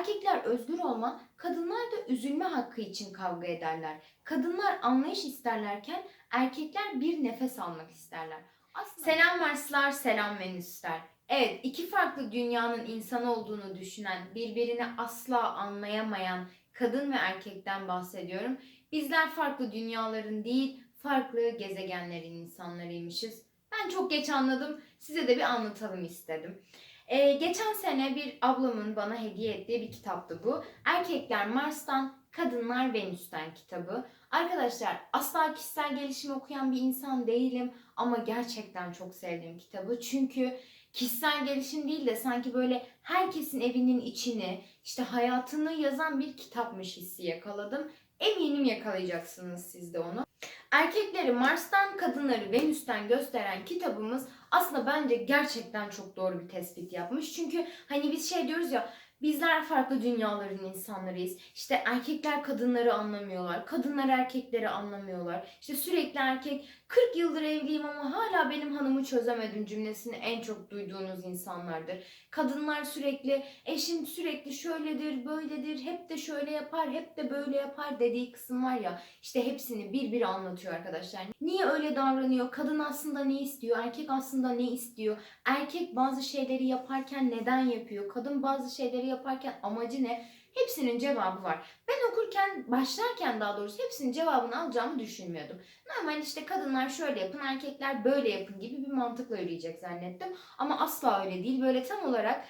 Erkekler özgür olma, kadınlar da üzülme hakkı için kavga ederler. Kadınlar anlayış isterlerken erkekler bir nefes almak isterler. Aslında... Selam Marslar, selam Venüsler. Evet, iki farklı dünyanın insan olduğunu düşünen, birbirini asla anlayamayan kadın ve erkekten bahsediyorum. Bizler farklı dünyaların değil, farklı gezegenlerin insanlarıymışız. Ben çok geç anladım. Size de bir anlatalım istedim. Ee, geçen sene bir ablamın bana hediye ettiği bir kitaptı bu. Erkekler Mars'tan, Kadınlar Venüs'ten kitabı. Arkadaşlar asla kişisel gelişim okuyan bir insan değilim ama gerçekten çok sevdim kitabı. Çünkü kişisel gelişim değil de sanki böyle herkesin evinin içini, işte hayatını yazan bir kitapmış hissi yakaladım. Eminim yakalayacaksınız siz de onu. Erkekleri Mars'tan, kadınları Venüs'ten gösteren kitabımız aslında bence gerçekten çok doğru bir tespit yapmış. Çünkü hani biz şey diyoruz ya bizler farklı dünyaların insanlarıyız. İşte erkekler kadınları anlamıyorlar. Kadınlar erkekleri anlamıyorlar. İşte sürekli erkek 40 yıldır evliyim ama hala benim hanımı çözemedim cümlesini en çok duyduğunuz insanlardır. Kadınlar sürekli eşim sürekli şöyledir, böyledir, hep de şöyle yapar, hep de böyle yapar dediği kısım var ya işte hepsini bir bir anlatıyor arkadaşlar. Niye öyle davranıyor? Kadın aslında ne istiyor? Erkek aslında ne istiyor? Erkek bazı şeyleri yaparken neden yapıyor? Kadın bazı şeyleri yaparken amacı ne? Hepsinin cevabı var. Ben okurken, başlarken daha doğrusu hepsinin cevabını alacağımı düşünmüyordum. Normal işte kadınlar şöyle yapın, erkekler böyle yapın gibi bir mantıkla yürüyecek zannettim. Ama asla öyle değil. Böyle tam olarak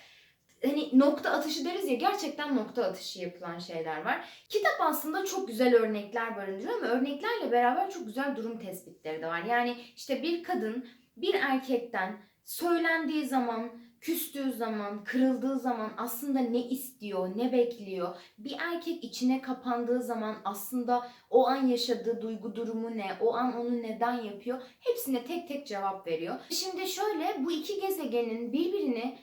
hani nokta atışı deriz ya gerçekten nokta atışı yapılan şeyler var. Kitap aslında çok güzel örnekler barındırıyor ama örneklerle beraber çok güzel durum tespitleri de var. Yani işte bir kadın bir erkekten söylendiği zaman, küstüğü zaman, kırıldığı zaman aslında ne istiyor, ne bekliyor? Bir erkek içine kapandığı zaman aslında o an yaşadığı duygu durumu ne, o an onu neden yapıyor? Hepsine tek tek cevap veriyor. Şimdi şöyle bu iki gezegenin birbirini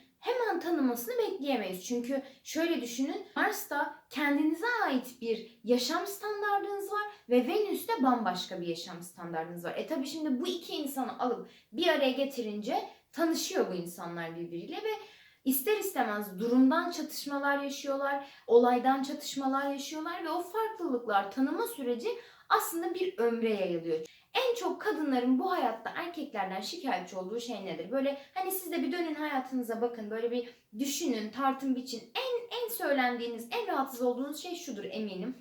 hemen tanımasını bekleyemeyiz. Çünkü şöyle düşünün Mars'ta kendinize ait bir yaşam standardınız var ve Venüs'te bambaşka bir yaşam standardınız var. E tabi şimdi bu iki insanı alıp bir araya getirince tanışıyor bu insanlar birbiriyle ve ister istemez durumdan çatışmalar yaşıyorlar, olaydan çatışmalar yaşıyorlar ve o farklılıklar tanıma süreci aslında bir ömre yayılıyor. En çok kadınların bu hayatta erkeklerden şikayetçi olduğu şey nedir? Böyle hani siz de bir dönün hayatınıza bakın böyle bir düşünün, tartın biçin. En en söylendiğiniz, en rahatsız olduğunuz şey şudur eminim.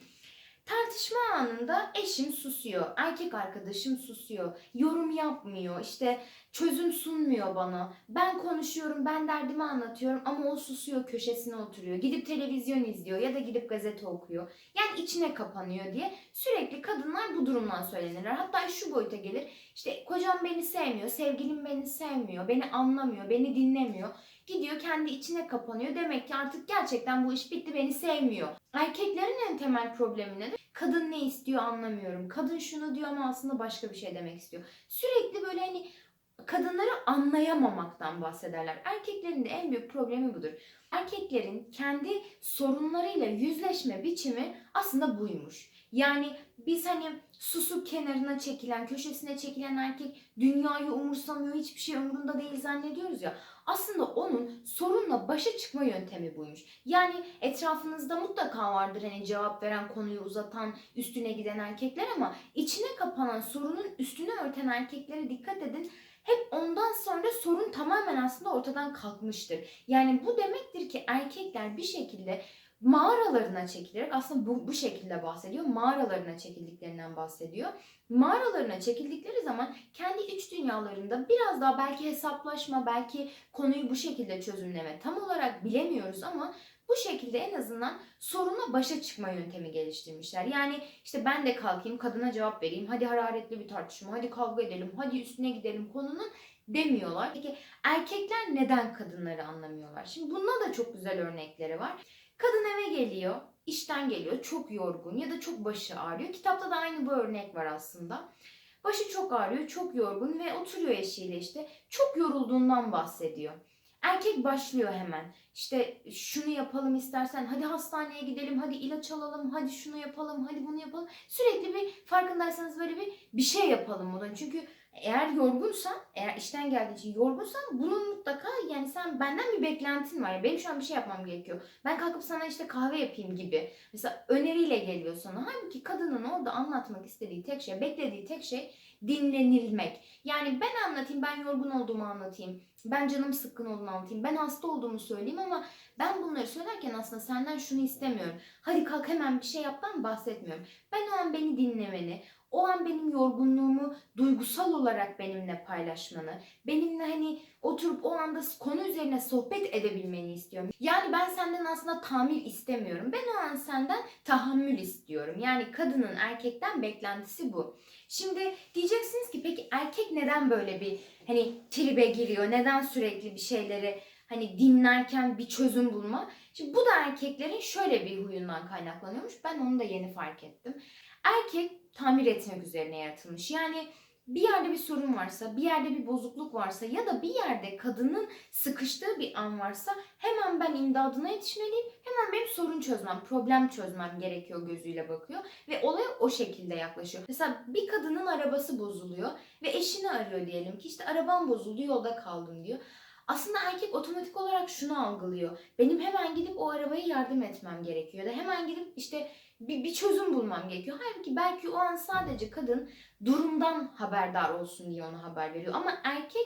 Tartışma anında eşim susuyor, erkek arkadaşım susuyor, yorum yapmıyor, işte çözüm sunmuyor bana. Ben konuşuyorum, ben derdimi anlatıyorum ama o susuyor, köşesine oturuyor. Gidip televizyon izliyor ya da gidip gazete okuyor. Yani içine kapanıyor diye sürekli kadınlar bu durumdan söylenirler. Hatta şu boyuta gelir. İşte kocam beni sevmiyor, sevgilim beni sevmiyor, beni anlamıyor, beni dinlemiyor. Gidiyor kendi içine kapanıyor. Demek ki artık gerçekten bu iş bitti, beni sevmiyor. Erkeklerin en temel problemi nedir? Kadın ne istiyor anlamıyorum. Kadın şunu diyor ama aslında başka bir şey demek istiyor. Sürekli böyle hani kadınları anlayamamaktan bahsederler. Erkeklerin de en büyük problemi budur. Erkeklerin kendi sorunlarıyla yüzleşme biçimi aslında buymuş. Yani biz hani susup kenarına çekilen, köşesine çekilen erkek dünyayı umursamıyor, hiçbir şey umurunda değil zannediyoruz ya. Aslında onun sorunla başa çıkma yöntemi buymuş. Yani etrafınızda mutlaka vardır hani cevap veren, konuyu uzatan, üstüne giden erkekler ama içine kapanan sorunun üstünü örten erkeklere dikkat edin hep ondan sonra sorun tamamen aslında ortadan kalkmıştır. Yani bu demektir ki erkekler bir şekilde mağaralarına çekilerek aslında bu, bu şekilde bahsediyor. Mağaralarına çekildiklerinden bahsediyor. Mağaralarına çekildikleri zaman kendi iç dünyalarında biraz daha belki hesaplaşma, belki konuyu bu şekilde çözümleme tam olarak bilemiyoruz ama bu şekilde en azından sorunla başa çıkma yöntemi geliştirmişler. Yani işte ben de kalkayım kadına cevap vereyim. Hadi hararetli bir tartışma, hadi kavga edelim, hadi üstüne gidelim konunun demiyorlar. Peki erkekler neden kadınları anlamıyorlar? Şimdi bununla da çok güzel örnekleri var. Kadın eve geliyor, işten geliyor, çok yorgun ya da çok başı ağrıyor. Kitapta da aynı bu örnek var aslında. Başı çok ağrıyor, çok yorgun ve oturuyor eşiyle işte. Çok yorulduğundan bahsediyor. Erkek başlıyor hemen. İşte şunu yapalım istersen, hadi hastaneye gidelim, hadi ilaç alalım, hadi şunu yapalım, hadi bunu yapalım. Sürekli bir farkındaysanız böyle bir bir şey yapalım modun. Çünkü Eğer yorgunsan, eğer işten geldiğin için yorgunsan bunun mutlaka yani sen benden bir beklentin var. Yani benim şu an bir şey yapmam gerekiyor. Ben kalkıp sana işte kahve yapayım gibi. Mesela öneriyle geliyor sana. Halbuki kadının orada anlatmak istediği tek şey, beklediği tek şey dinlenilmek. Yani ben anlatayım, ben yorgun olduğumu anlatayım. Ben canım sıkkın olduğunu anlatayım. Ben hasta olduğumu söyleyeyim ama ben bunları söylerken aslında senden şunu istemiyorum. Hadi kalk hemen bir şey yaptan bahsetmiyorum. Ben o an beni dinlemeni, o an benim yorgunluğumu duygusal olarak benimle paylaşmanı, benimle hani oturup o anda konu üzerine sohbet edebilmeni istiyorum. Yani ben senden aslında tamir istemiyorum. Ben o an senden tahammül istiyorum. Yani kadının erkekten beklentisi bu. Şimdi diyeceksiniz ki peki erkek neden böyle bir hani tribe giriyor? Neden sürekli bir şeyleri hani dinlerken bir çözüm bulma? Şimdi bu da erkeklerin şöyle bir huyundan kaynaklanıyormuş. Ben onu da yeni fark ettim. Erkek tamir etmek üzerine yaratılmış. Yani bir yerde bir sorun varsa, bir yerde bir bozukluk varsa ya da bir yerde kadının sıkıştığı bir an varsa hemen ben imdadına yetişmeliyim. Hemen benim sorun çözmem, problem çözmem gerekiyor gözüyle bakıyor ve olaya o şekilde yaklaşıyor. Mesela bir kadının arabası bozuluyor ve eşini arıyor diyelim ki işte arabam bozuldu yolda kaldım diyor. Aslında erkek otomatik olarak şunu algılıyor. Benim hemen gidip o arabaya yardım etmem gerekiyor. Ya da hemen gidip işte bir, bir çözüm bulmam gerekiyor. Halbuki belki o an sadece kadın durumdan haberdar olsun diye ona haber veriyor. Ama erkek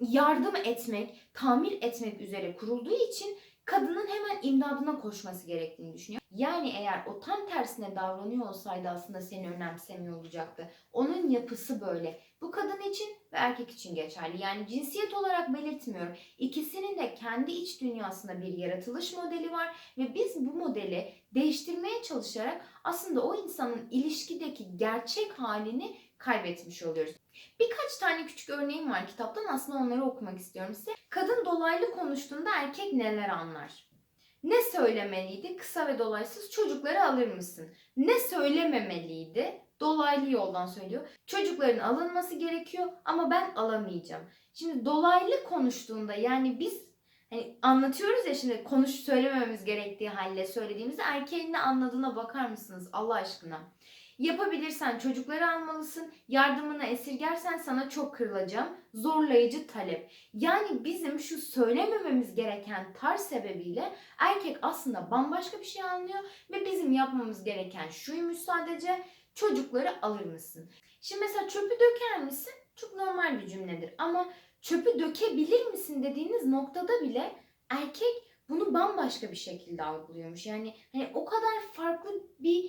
yardım etmek, tamir etmek üzere kurulduğu için kadının hemen imdadına koşması gerektiğini düşünüyor. Yani eğer o tam tersine davranıyor olsaydı aslında seni önemsemiyor olacaktı. Onun yapısı böyle. Bu kadın için ve erkek için geçerli. Yani cinsiyet olarak belirtmiyorum. İkisinin de kendi iç dünyasında bir yaratılış modeli var ve biz bu modeli değiştirmeye çalışarak aslında o insanın ilişkideki gerçek halini kaybetmiş oluyoruz. Birkaç tane küçük örneğim var kitaptan aslında onları okumak istiyorum size. Kadın dolaylı konuştuğunda erkek neler anlar? Ne söylemeliydi? Kısa ve dolaysız çocukları alır mısın? Ne söylememeliydi? Dolaylı yoldan söylüyor. Çocukların alınması gerekiyor ama ben alamayacağım. Şimdi dolaylı konuştuğunda yani biz hani anlatıyoruz ya şimdi konuş söylemememiz gerektiği halde söylediğimizde erkeğin ne anladığına bakar mısınız Allah aşkına? Yapabilirsen çocukları almalısın. Yardımını esirgersen sana çok kırılacağım. Zorlayıcı talep. Yani bizim şu söylemememiz gereken tarz sebebiyle erkek aslında bambaşka bir şey anlıyor ve bizim yapmamız gereken şuymuş sadece çocukları alır mısın? Şimdi mesela çöpü döker misin? Çok normal bir cümledir ama çöpü dökebilir misin dediğiniz noktada bile erkek bunu bambaşka bir şekilde algılıyormuş. Yani hani o kadar farklı bir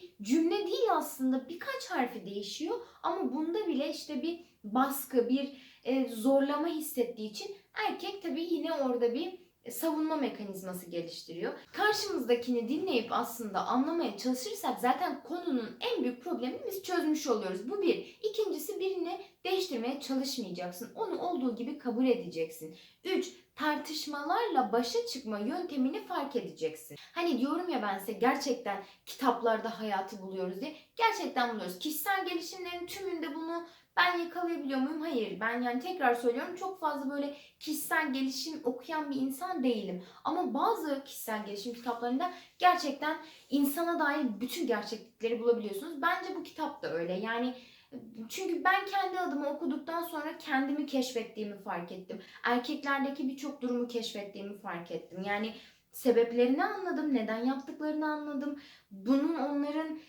aslında. Birkaç harfi değişiyor ama bunda bile işte bir baskı, bir e, zorlama hissettiği için erkek tabii yine orada bir savunma mekanizması geliştiriyor. Karşımızdakini dinleyip aslında anlamaya çalışırsak zaten konunun en büyük problemini biz çözmüş oluyoruz. Bu bir. İkincisi birini değiştirmeye çalışmayacaksın. Onu olduğu gibi kabul edeceksin. Üç, tartışmalarla başa çıkma yöntemini fark edeceksin. Hani diyorum ya ben size gerçekten kitaplarda hayatı buluyoruz diye. Gerçekten buluyoruz. Kişisel gelişimlerin tümünde bunu ben yakalayabiliyor muyum? Hayır. Ben yani tekrar söylüyorum çok fazla böyle kişisel gelişim okuyan bir insan değilim. Ama bazı kişisel gelişim kitaplarında gerçekten insana dair bütün gerçeklikleri bulabiliyorsunuz. Bence bu kitap da öyle. Yani çünkü ben kendi adıma okuduktan sonra kendimi keşfettiğimi fark ettim. Erkeklerdeki birçok durumu keşfettiğimi fark ettim. Yani sebeplerini anladım, neden yaptıklarını anladım. Bunun onların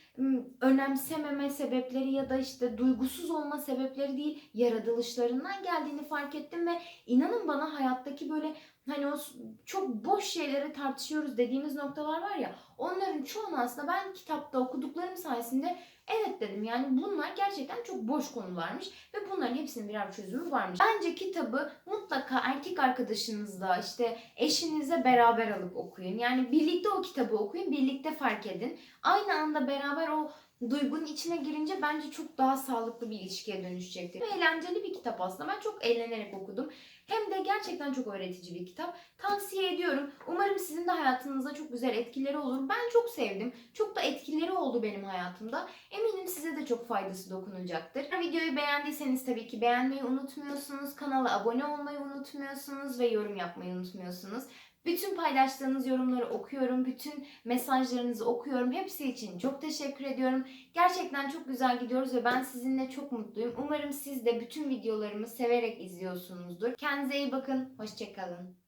önemsememe sebepleri ya da işte duygusuz olma sebepleri değil, yaratılışlarından geldiğini fark ettim ve inanın bana hayattaki böyle hani o çok boş şeyleri tartışıyoruz dediğimiz noktalar var ya onların çoğunu aslında ben kitapta okuduklarım sayesinde evet dedim yani bunlar gerçekten çok boş konularmış ve bunların hepsinin birer çözümü varmış. Bence kitabı mutlaka erkek arkadaşınızla işte eşinizle beraber alıp okuyun. Yani birlikte o kitabı okuyun, birlikte fark edin. Aynı anda beraber o duygunun içine girince bence çok daha sağlıklı bir ilişkiye dönüşecektir. Eğlenceli bir kitap aslında. Ben çok eğlenerek okudum. Hem de gerçekten çok öğretici bir kitap. Tavsiye ediyorum. Umarım sizin de hayatınızda çok güzel etkileri olur. Ben çok sevdim. Çok da etkileri oldu benim hayatımda. Eminim size de çok faydası dokunacaktır. Videoyu beğendiyseniz tabii ki beğenmeyi unutmuyorsunuz. Kanala abone olmayı unutmuyorsunuz ve yorum yapmayı unutmuyorsunuz. Bütün paylaştığınız yorumları okuyorum. Bütün mesajlarınızı okuyorum. Hepsi için çok teşekkür ediyorum. Gerçekten çok güzel gidiyoruz ve ben sizinle çok mutluyum. Umarım siz de bütün videolarımı severek izliyorsunuzdur. Kendinize iyi bakın. Hoşçakalın.